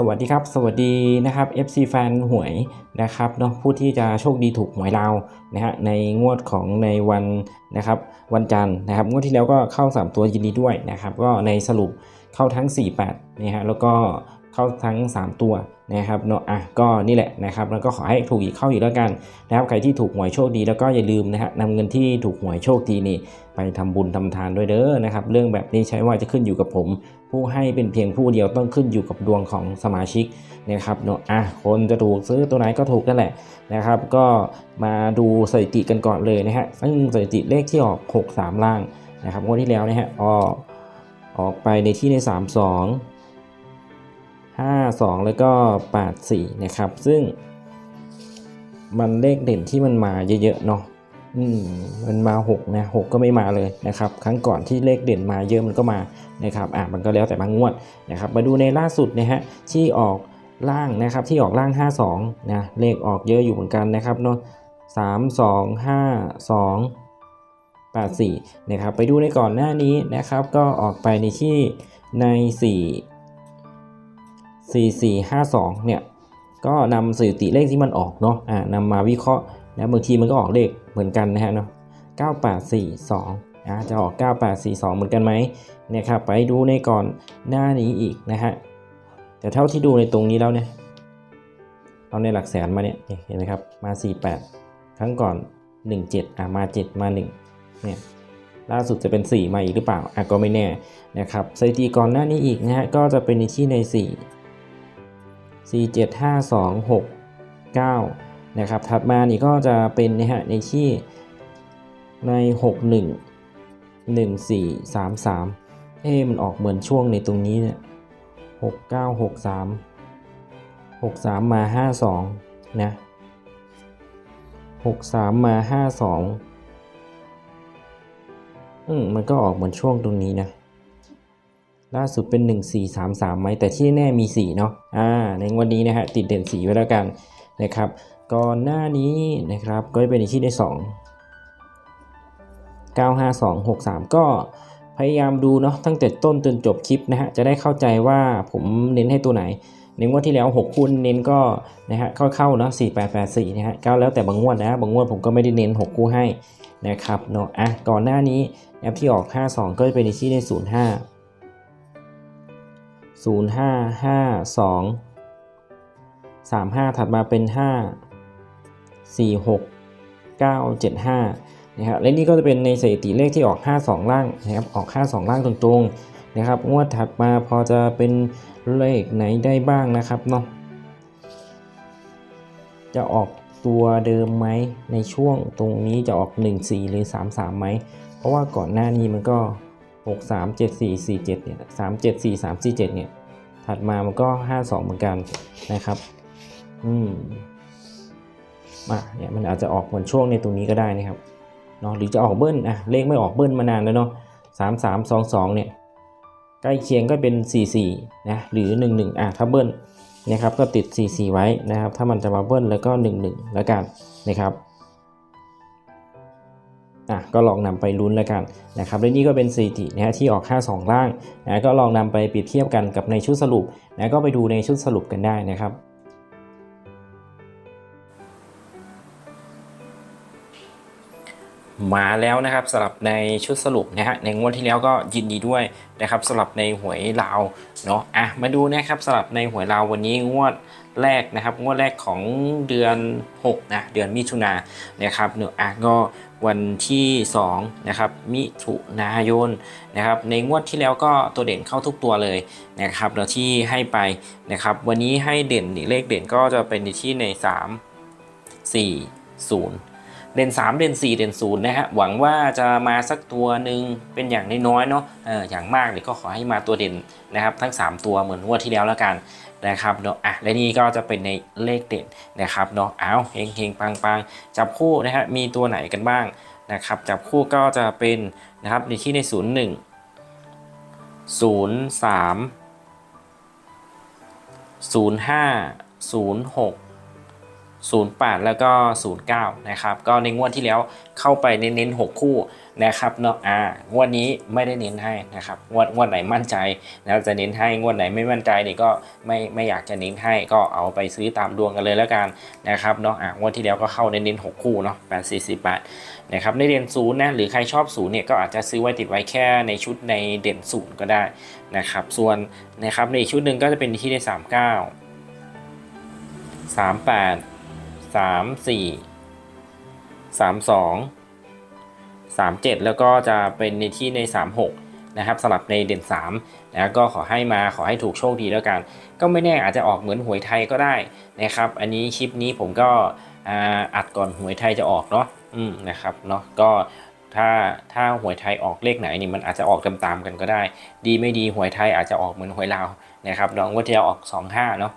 สวัสดีครับ สวัสดีนะครับ FC แฟนหวยนะครับเนาะผู้ที่จะโชคดีถูกหวยลาวนะฮะในงวดของในวันนะครับวันจันทร์นะครับ งวดที่แล้วก็เข้า 3 ตัวยินดีด้วยนะครับ ก็ในสรุปเข้าทั้ง 48นะฮะแล้วก็เข้าทั้ง 3 ตัว นะครับเนาะอะก็นี่แหละนะครับแล้วก็ขอให้ถูกอีกเข้าอีกแล้วกันนะครับใครที่ถูกหวยโชคดีแล้วก็อย่าลืมนะฮะนำเงินที่ถูกหวยโชคดีนี่ไปทำบุญทำทานด้วยเด้อนะครับเรื่องแบบนี้ใช้ว่าจะขึ้นอยู่กับผม ผู้ให้เป็นเพียงผู้เดียวต้องขึ้นอยู่กับดวงของสมาชิกนะครับเนาะอะคนจะถูกซื้อตัวไหนก็ถูกนั่นแหละนะครับก็มาดูสถิติกันก่อนเลยนะฮะซึ่งสถิติเลขที่ออก 6 3 ล่างนะครับงวดที่แล้วนะฮะออกออกไปในที่ใน 3 2 5 2 แล้วก็8 4นะครับ ซึ่ง มันเลขเด่นที่มันมาเยอะๆเนาะอืมมันมา6นะ6ก็ไม่มาเลยนะครับ ครั้งก่อนที่เลขเด่นมาเยอะมันก็มานะครับอะมันก็แล้วแต่บางงวดนะครับ มาดูในล่าสุดนะฮะที่ออกล่างนะครับที่ออกล่าง 52นะเลขออกเยอะอยู่เหมือนกันนะครับเนาะ3 2 5 2 8 4นะครับไปดูในก่อนหน้านี้นะครับ ก็ออกไปในที่ใน 4 4 4 5 2 เนี่ย ก็นำสถิติเลขที่มันออกเนาะอ่านำมาวิเคราะห์นะบางทีมันก็ออกเลขเหมือนกันนะฮะเนาะ9842อ่าจะออก 9842 เหมือนกันไหมเนี่ยครับไปดูในก่อนหน้านี้อีกนะฮะแต่เท่าที่ดูในตรงนี้แล้วเนี่ยเอาในหลักแสนมาเนี่ยเห็นไหมครับมา 48 ครั้งก่อน 17 อ่ามา 7 มา 1 เนี่ยล่าสุดจะเป็น 4 มาอีกหรือเปล่าอะก็ไม่แน่นะครับสถิติก่อนหน้านี้อีกนะฮะก็จะเป็นในที่ใน 4 4 7 5 2 6 9นะครับ ถัดมานี่ก็จะเป็นนะฮะในที่ใน 6 1 1 4 3 3 เอ๊มันออกเหมือนช่วงในตรงนี้เนี่ย6 9 6 3 6 3 มา 5 2 นะ 6 3 มา 5 2 อืมมันก็ออกเหมือนช่วงตรงนี้นะ ล่าสุดเป็น 1 4 3 3ไหมแต่ที่แน่มี 4 เนาะอ่าในวันนี้นะฮะติดเด่น4ไว้แล้วกันนะครับก่อนหน้านี้นะครับก็จะเป็นที่ได้ 2 9 5 2 6 3 ก็พยายามดูเนาะตั้งแต่ต้นจนจบคลิปนะฮะจะได้เข้าใจว่าผมเน้นให้ตัวไหนในงวดที่แล้ว 6คู่เน้นก็นะฮะเข้าๆเนาะ4 8 8 4นะฮะก็แล้วแต่บางงวดนะบางงวดผมก็ไม่ได้เน้น 6 คู่ให้นะครับเนาะอะก่อนหน้านี้แอปที่ออก 52 ก็จะเป็นที่ได้ 05 0 5 5 2 3 5 ถัดมาเป็น 5 4 6 9 7 5 นะครับและนี่ก็จะเป็นในสถิติเลขที่ออก 52 ล่างนะครับออก 52 ล่างตรงๆนะครับงวดถัดมาพอจะเป็นเลขไหนได้บ้างนะครับเนาะจะออกตัวเดิมไหมในช่วงตรงนี้จะออก 1 4 หรือ 3 3ไหมเพราะว่าก่อนหน้านี้มันก็ 6 3 7 4 4 7เนี่ย3 7 4 3 4 7เนี่ยถัดมามันก็ 5 2 เหมือนกันนะครับ อืมอะเนี่ยมันอาจจะออกเหมือนช่วงในตรงนี้ก็ได้นะครับเนาะหรือจะออกเบิ้ลอะเลขไม่ออกเบิ้ลมานานแล้วเนาะสามสามสองสองเนี่ยใกล้เคียงก็เป็นสี่สี่นะหรือหนึ่งหนึ่งอะถ้าเบิ้ลนะครับก็ติดสี่สี่ไว้นะครับ ถ้ามันจะมาเบิ้ลแล้วก็หนึ่งหนึ่งแล้วกันนะครับ อะก็ลองนำไปลุ้นแล้วกันนะครับและนี่ก็เป็นสถิตินะฮะที่ออก 5 2 ล่างนะก็ลองนำไปเปรียบเทียบกันกับในชุดสรุปนะก็ไปดูในชุดสรุปกันได้นะครับมาแล้วนะครับสำหรับในชุดสรุปนะฮะในงวดที่แล้วก็ยินดีด้วยนะครับสำหรับในหวยลาวเนาะอะมาดูนะครับสำหรับในหวยลาววันนี้งวดแรกนะครับ งวดแรกของเดือน6นะเดือนมิถุนายนนะครับเนาะอะก็ วันที่2นะครับมิถุนายนนะครับในงวดที่แล้วก็ตัวเด่นเข้าทุกตัวเลยนะครับแล้วที่ให้ไปนะครับวันนี้ให้เด่นเลขเด่นก็จะเป็นที่ใน 3 4 0 เด่น3 เด่น4 เด่น0นะฮะหวังว่าจะมาสักตัวหนึ่งเป็นอย่างน้อยๆเนาะเอออย่างมากเลยก็ขอให้มาตัวเด่นนะครับทั้ง 3 ตัวเหมือนงวดที่แล้วแล้วกันนะครับเนาะอะและนี่ก็จะเป็นในเลขเด่นนะครับเนาะเอาเฮงเฮงปังปังจับคู่นะฮะมีตัวไหนกันบ้างนะครับจับคู่ก็จะเป็นนะครับในที่ใน 0 1ศูนย์สาม ศูนย์แปดแล้วก็ศูนย์เก้านะครับ ก็ในงวดที่แล้วเข้าไปเน้นๆหกคู่นะครับเนาะอ่างวดนี้ไม่ได้เน้นให้นะครับงวดงวดไหนมั่นใจนะจะเน้นให้งวดไหนไม่มั่นใจนี่ก็ไม่ไม่อยากจะเน้นให้ก็เอาไปซื้อตามดวงกันเลยแล้วกันนะครับเนาะอ่างวดที่แล้วก็เข้าเน้นๆหกคู่เนาะแปดสี่สิบบาทนะครับในเด่นศูนย์นะหรือใครชอบศูนย์เนี่ยก็อาจจะซื้อไว้ติดไว้แค่ในชุดในเด่นศูนย์ก็ได้นะครับส่วนนะครับในอีกชุดหนึ่งก็จะเป็นที่ในสามเก้าสามแปด สามสี่สามสองสามเจ็ดแล้วก็จะเป็นในที่ในสามหกนะครับสลับในเด่น3นะก็ขอให้มาขอให้ถูกโชคดีแล้วกัน ก็ไม่แน่อาจจะออกเหมือนหวยไทยก็ได้นะครับ อันนี้คลิปนี้ผมก็อ่าอัดก่อนหวยไทยจะออกเนาะอืมนะครับเนาะก็ถ้าถ้าหวยไทยออกเลขไหนนี่มันอาจจะออกตามๆกันก็ได้ ดีไม่ดีหวยไทยอาจจะออกเหมือนหวยลาวนะครับน้องว่าที่เราออก 25เนาะ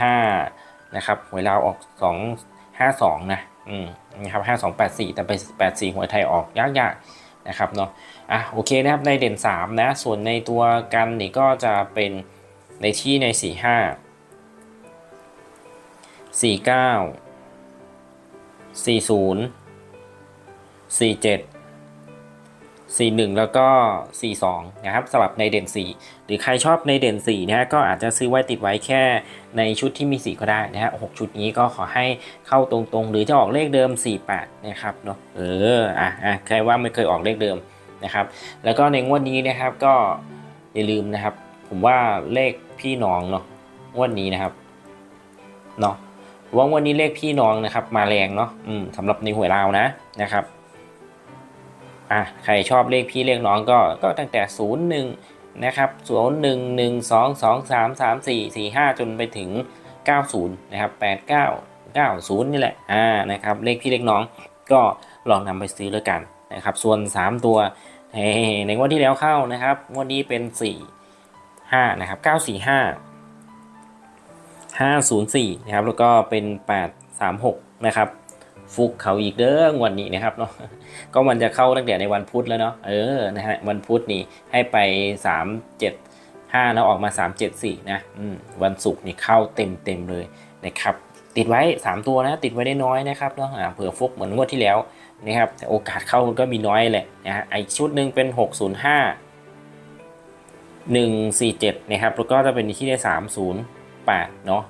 25 นะครับหวยลาวออก 252 นะอืมนะครับ5284 แต่ไป 84 หวยไทยออกยากๆนะครับเนาะอะโอเคนะครับในเด่น 3 นะ ส่วนในตัวกันนี่ก็จะเป็นในที่ใน 45 49 40 47 41 แล้วก็ 42 นะครับสลับในเด่น 4 หรือใครชอบในเด่น4นะฮะก็อาจจะซื้อไว้ติดไว้แค่ในชุดที่มี 4 ก็ได้นะฮะ6ชุดนี้ก็ขอให้เข้าตรงๆ หรือจะออกเลขเดิม 48 นะครับเนาะเอออะอะใครว่าไม่เคยออกเลขเดิมนะครับ แล้วก็ในงวดนี้นะครับก็อย่าลืมนะครับ ผมว่าเลขพี่น้องเนาะงวดนี้นะครับเนาะว่างวันนี้เลขพี่น้องนะครับ มาแรงเนาะอืมสำหรับในหวยลาวนะนะครับ อะใครชอบเลขพี่เลขน้องก็ก็ตั้งแต่ศูนย์หนึ่งนะครับศูนย์หนึ่งหนึ่งสองสองสามสามสี่สี่ห้าจนไปถึงเก้าศูนย์นะครับแปดเก้าเก้าศูนย์นี่แหละอ่านะครับเลขพี่เลขน้องก็ลองนำไปซื้อแล้วกันนะครับส่วนสามตัวในงวดที่แล้วเข้านะครับงวดนี้เป็นสี่ห้านะครับเก้าสี่ห้า504 นะครับ แล้วก็เป็น 836 นะครับ ฟุกเขาอีกเด้องวันนี้นะครับเนาะก็มันจะเข้าตั้งแต่ในวันพุธแล้วเนาะเออนะฮะวันพุธนี่ให้ไป 3 7 5แล้วออกมา 374 นะอืมวันศุกร์นี่เข้าเต็มเต็มเลยนะครับติดไว้ 3 ตัวนะติดไว้ได้น้อยนะครับเนาะเผื่อฟุกเหมือนงวดที่แล้วนะครับแต่โอกาสเข้ามันก็มีน้อยแหละนะฮะไอชุดหนึ่งเป็น 605 147นะครับแล้วก็จะเป็นที่ได้ 308เนาะ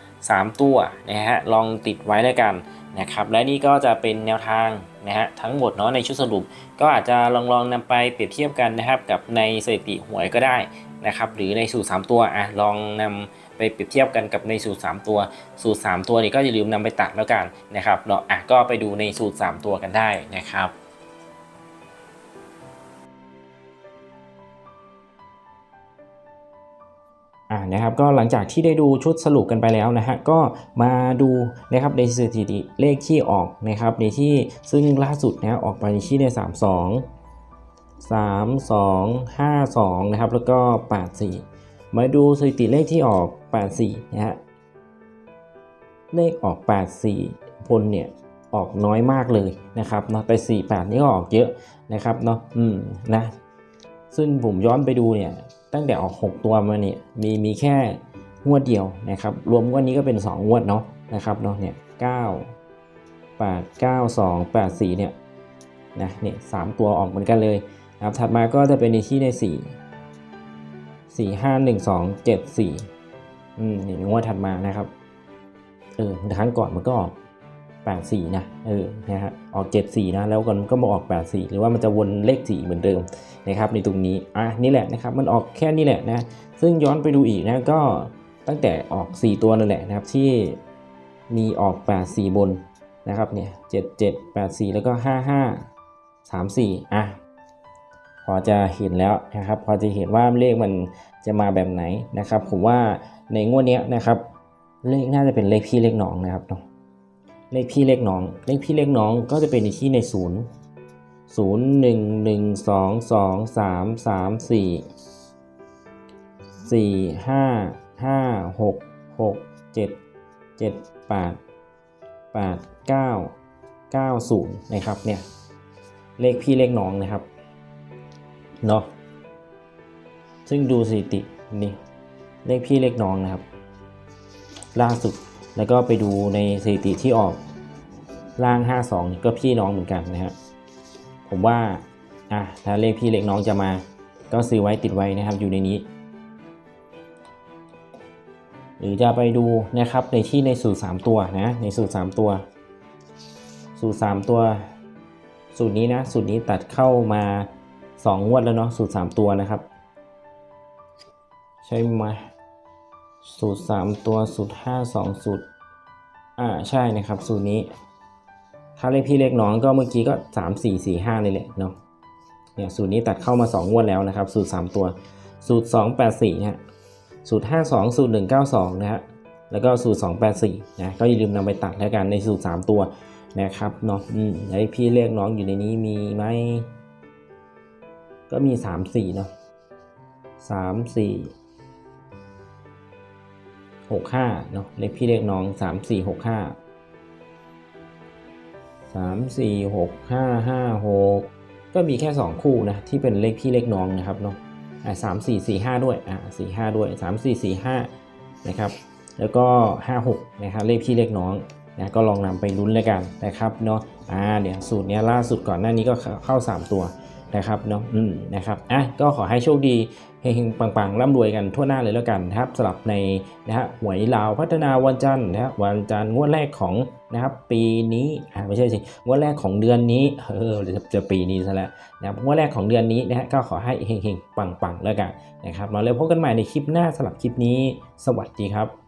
3 ตัวนะฮะลองติดไว้แล้วกัน นะครับ และนี่ก็จะเป็นแนวทางนะฮะทั้งหมดเนาะในชุดสรุป ก็อาจจะลองลองนำไปเปรียบเทียบกันนะครับ กับในสถิติหวยก็ได้นะครับ หรือในสูตร3ตัวอะลองนำไปเปรียบเทียบกันกับในสูตร 3 ตัว สูตร 3 ตัวนี้ก็อย่าลืมนำไปตัดแล้วกันนะครับเนาะอะก็ไปดูในสูตร 3 ตัวกันได้นะครับ อ่านะครับก็หลังจากที่ได้ดูชุดสรุปกันไปแล้วนะฮะก็มาดูนะครับในสถิติเลขที่ออกนะครับในที่ซึ่งล่าสุดนะออกไปในที่ได้3 2 3 2 5 2นะครับแล้วก็ 8 4 มาดูสถิติเลขที่ออก 8 4นะฮะเลขออก 8 4พลเนี่ยออกน้อยมากเลยนะครับเนาะแต่ 4 8 นี่ก็ออกเยอะนะครับเนาะอืมนะซึ่งผมย้อนไปดูเนี่ย ตั้งแต่ออก 6 ตัวมาเนี่ยมีมีแค่งวดเดียวนะครับ รวมงวดนี้ก็เป็น 2 งวดเนาะนะครับเนาะเนี่ย9 8 9 2 8 4เนี่ยนะเนี่ยสตัวออกเหมือนกันเลยนะครับถัดมาก็จะเป็นในที่ใน4 4 5 1 2 7 4อืมนี่งวดถัดมานะครับเออครั้งก่อนมันก็ออก 84นะเออนะฮะออก74นะแล้วกันก็มาออก 84 หรือว่ามันจะวนเลข 4 เหมือนเดิมนะครับในตรงนี้อะนี่แหละนะครับมันออกแค่นี้แหละนะซึ่งย้อนไปดูอีกนะก็ตั้งแต่ออก 4 ตัวนั่นแหละนะครับที่มีออก 84 บนนะครับเนี่ย77 84 แล้วก็ 55 34อะพอจะเห็นแล้วนะครับพอจะเห็นว่าเลขมันจะมาแบบไหนนะครับผมว่าในงวดนี้นะครับเลขน่าจะเป็นเลขพี่เลขน้องนะครับเนาะ เลขพี่เลขน้อง เลขพี่เลขน้องก็จะเป็นในที่ในศูนย์ศูนย์หนึ่งหนึ่งสองสองสามสามสี่สี่ห้าห้าหกหกเจ็ดเจ็ดแปดแปดเก้าเก้าศูนย์นะครับเนี่ยเลขพี่เลขน้องนะครับเนาะซึ่งดูสถิตินี่เลขพี่เลขน้องนะครับ ล่าสุด แล้วก็ไปดูในสถิติที่ออกล่าง 52 ก็พี่น้องเหมือนกันนะฮะผมว่าอะถ้าเลขพี่เลขน้องจะมา ก็ซื้อไว้ติดไว้นะครับอยู่ในนี้ หรือจะไปดูนะครับในที่ในสูตร 3 ตัวนะในสูตร 3 ตัว สูตร 3 ตัว สูตรนี้นะสูตรนี้ตัดเข้ามา 2 งวดแล้วเนาะสูตร 3 ตัวนะครับ ใช่ไหม สูตร 3 ตัวสูตร 5 2 สูตร อ่าใช่นะครับ สูตรนี้ ถ้าเลขพี่เลขน้องก็เมื่อกี้ก็ 3 4 4 5เลยแหละเนาะเนี่ยสูตรนี้ตัดเข้ามา 2 งวดแล้วนะครับ สูตร 3 ตัว สูตร 2 8 4นะฮะสูตร 5 2 สูตร 192 นะฮะแล้วก็สูตร 284 นะ ก็อย่าลืมนำไปตัดแล้วกันในสูตร 3 ตัวนะครับเนาะอืมไอ้พี่เลขน้องอยู่ในนี้มีไหม ก็มี 3 4 เนาะ3 4 6 5เนาะเลขพี่เลขน้อง 3 4 6 5สามสี่หกห้าห้าหกก็มีแค่สองคู่นะที่เป็นเลขพี่เลขน้องนะครับเนาะอ่าสามสี่สี่ห้าด้วยอ่าสี่ห้าด้วยสามสี่สี่ห้านะครับแล้วก็ห้าหกนะครับเลขพี่เลขน้องนะก็ลองนำไปลุ้นแล้วกันนะครับเนาะอ่าเดี๋ยวสูตรเนี้ยล่าสุดก่อนหน้านี้ก็เข้าเข้าสามตัวนะครับเนาะอืมนะครับอะก็ขอให้โชคดี เฮงๆปังๆร่ำรวยกันทั่วหน้าเลยแล้วกันนะครับสำหรับในนะฮะหวยลาวพัฒนาวันจันทร์นะฮะวันจันทร์งวดแรกของนะครับปีนี้อ่าไม่ใช่สิงวดแรกของเดือนนี้เออจะจะปีนี้ซะแล้วนะครับงวดแรกของเดือนนี้นะฮะก็ขอให้เฮงๆปังๆแล้วกันนะครับเราเลยพบกันใหม่ในคลิปหน้าสำหรับคลิปนี้ สวัสดีครับ